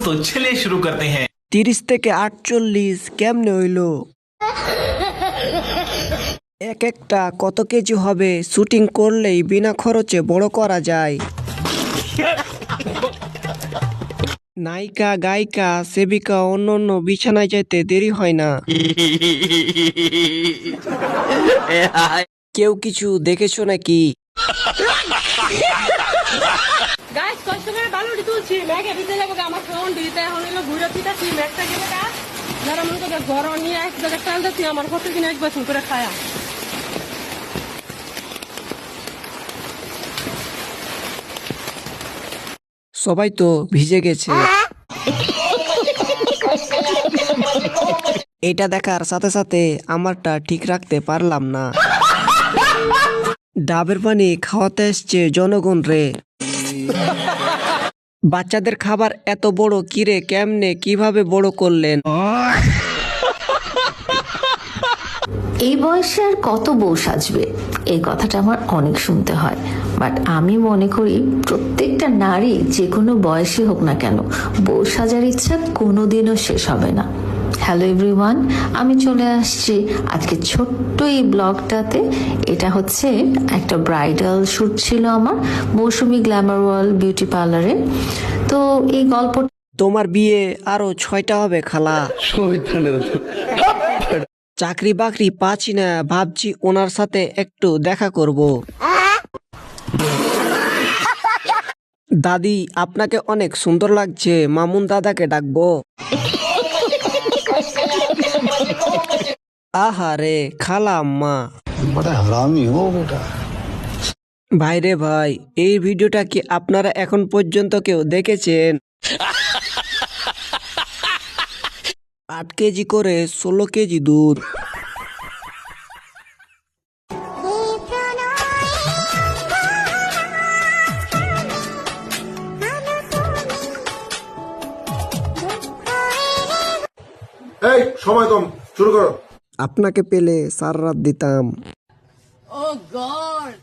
तो चलिए शुरू करते हैं তিরিশ থেকে আটচল্লিশ কেমনে হইল এক একটা কত কেজি হবে শুটিং করলেই বিনা খরচে বড় করা যায় নায়িকা, গায়িকা, সেবিকা অন্য অন্য বিছানায় যেতে দেরি হয় না। কেউ কিছু দেখেছ নাকি? আমার ফোন ঘুরে যারা মনে করে ঘর নিয়ে এক আমার প্রতিদিন এক বছর করে খায়া। সবাই তো ভিজে গেছে। এটা দেখার সাথে সাথে আমারটা ঠিক রাখতে পারলাম না। ডাবের পানি খাওয়াতে এসছে জনগণ রে। বাচ্চাদের খাবার এত বড়, কিরে, কেমনে, কীভাবে বড় করলেন? এই বয়সে আর কত বউ সাজবে? এই কথাটা আমার অনেক শুনতে হয়। বাট আমি মনে করি প্রত্যেকটা নারী যে কোনো বয়সে হোক না কেন বউ সাজার ইচ্ছা কোনোদিনও শেষ হবে না। হ্যালো এভরিওয়ান আমি চলে আসছি আজকে ছোট্ট এই ব্লগটাতে। এটা হচ্ছে একটা ব্রাইডাল শ্যুট ছিল আমার মৌসুমি গ্ল্যামার ওয়ার্ল্ড বিউটি পার্লারে তো এই গল্প তোমার বিয়ে আরও ছয়টা হবে খালা। চাকরি বাকরি পাচ্ছি না ভাবছি ওনার সাথে একটু দেখা করব। দাদি আপনাকে অনেক সুন্দর লাগছে মামুন দাদাকে ডাকবো। আহারে খালা আম্মা। ভাইরে ভাই এই ভিডিওটা কি আপনারা এখন পর্যন্ত কেউ দেখেছেন? আট কেজি করে ষোলো কেজি দুধ। এই সময় কম শুরু করো। আপনাকে পেলে সার রাত দিতাম। ও গড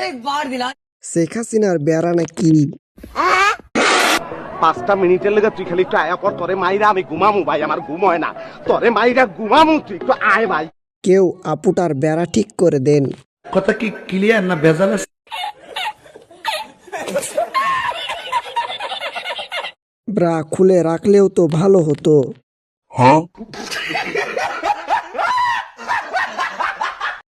এক বার দিলা শেখ হাসিনার বেড়া নাকি? পাঁচটা মিনিটের লেগে তুই খালি একটু আয়া কর তোরে মাইরা আমি ঘুমামু ভাই আমার ঘুম হয় না। তোরে মাইরা ঘুমামু তুই একটু আয় ভাই। কেউ আপুটার বেড়া ঠিক করে দেন। কথা কি ক্লিয়ার না ভেজাল আছে? ব্রা খুলে রাখলেও তো ভালো হতো।